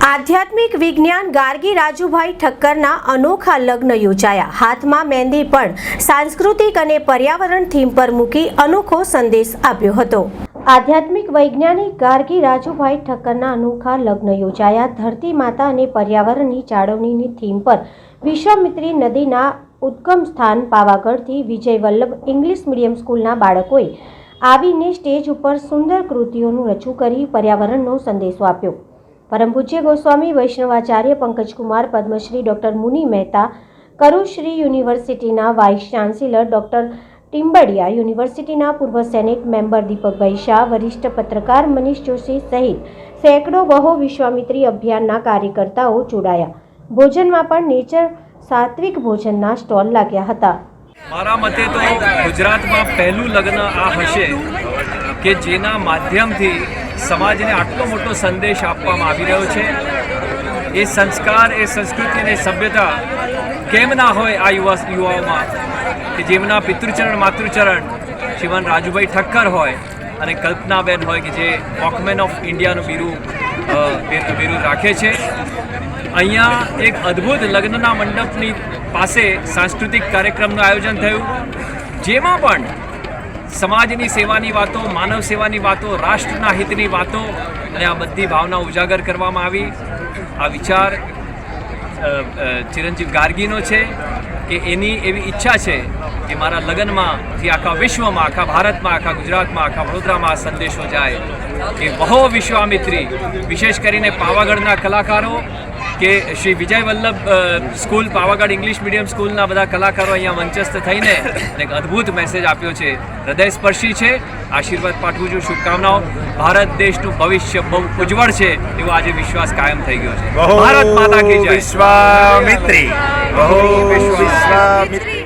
આધ્યાત્મિક વિજ્ઞાન ગાર્ગી રાજુભાઈ ઠક્કરના અનોખા લગ્ન યોજાયા. હાથમાં મહેંદી પણ સાંસ્કૃતિક અને પર્યાવરણ થીમ પર મૂકી અનોખો સંદેશ આપ્યો હતો. આધ્યાત્મિક વૈજ્ઞાનિક ગાર્ગી રાજુભાઈ ઠક્કરના અનોખા લગ્ન યોજાયા. ધરતી માતા અને પર્યાવરણની જાળવણીની થીમ પર વિશ્વામિત્રી નદીના ઉદ્ગમ સ્થાન પાવાગઢથી વિજય વલ્લભ ઇંગ્લિશ મીડિયમ સ્કૂલના બાળકોએ આવીને સ્ટેજ ઉપર સુંદર કૃતિઓનું રજૂ કરી પર્યાવરણનો સંદેશો આપ્યો. પરમ પૂજ્ય ગોસ્વામી, વૈષ્ણવાચાર્ય પંકજકુમાર પદ્મશ્રી ડૉક્ટર મુનિ મહેતા, કરુશ્રી યુનિવર્સિટીના વાઇસ ચાન્સેલર ડૉક્ટર ટિમ્બડિયા યુનિવર્સિટીના પૂર્વ સેનેટ મેમ્બર દીપકભાઈ શાહ, વરિષ્ઠ પત્રકાર મનીષ જોશી સહિત સેંકડો બહો વિશ્વામિત્રી અભિયાનના કાર્યકર્તાઓ જોડાયા. ભોજનમાં પણ નેચર સાત્વિક ભોજનના સ્ટોલ લાગ્યા હતા. મારા મતે તો ગુજરાતમાં પહેલું લગ્ન આ હશે કે જેના માધ્યમથી સમાજને આટલો મોટો સંદેશ આપવામાં આવી રહ્યો છે. એ સંસ્કાર, એ સંસ્કૃતિ અને સભ્યતા કેમ ના હોય આ યુવા, યુવાઓમાં? કે જેમના પિતૃચરણ, માતૃચરણ શ્રીમાન રાજુભાઈ ઠક્કર હોય અને કલ્પનાબેન હોય કે જે વોકમેન ઓફ ઇન્ડિયાનું બિરુદ બિરુદ રાખે છે. અહીંયા એક અદ્ભુત લગ્નના મંડપની પાસે સાંસ્કૃતિક કાર્યક્રમનું આયોજન થયું. જેમાં પણ સમાજની સેવાની વાતો, માનવ સેવાની વાતો, રાષ્ટ્રના હિતની વાતો અને આ બધી ભાવના ઉજાગર કરવામાં આવી. આ વિચાર ચિરંજીવ ગાર્ગીનો છે કે એની એવી ઈચ્છા છે કે મારા લગ્નમાંથી આખા વિશ્વમાં, આખા ભારતમાં, આખા ગુજરાતમાં, આખા વડોદરામાં આ સંદેશો જાય કે બહો વિશ્વામિત્રી, વિશેષ કરીને પાવાગઢના કલાકારો કે Shri Vijay Vallabh school Pavagadh English medium સ્કૂલના બધા કલાકારો અહીંયા મંચસ્થ થઈને એક અદ્ભુત મેસેજ આપ્યો છે. હૃદય સ્પર્શી છે. આશીર્વાદ પાઠવું છું. શુભકામનાઓ. ભારત દેશનું ભવિષ્ય બહુ ઉજ્જવળ છે એવો આજે વિશ્વાસ કાયમ થઈ ગયો છે. ભારત માતા કી જય. વિશ્વામિત્રી. બહુ વિશ્વામિત્રી.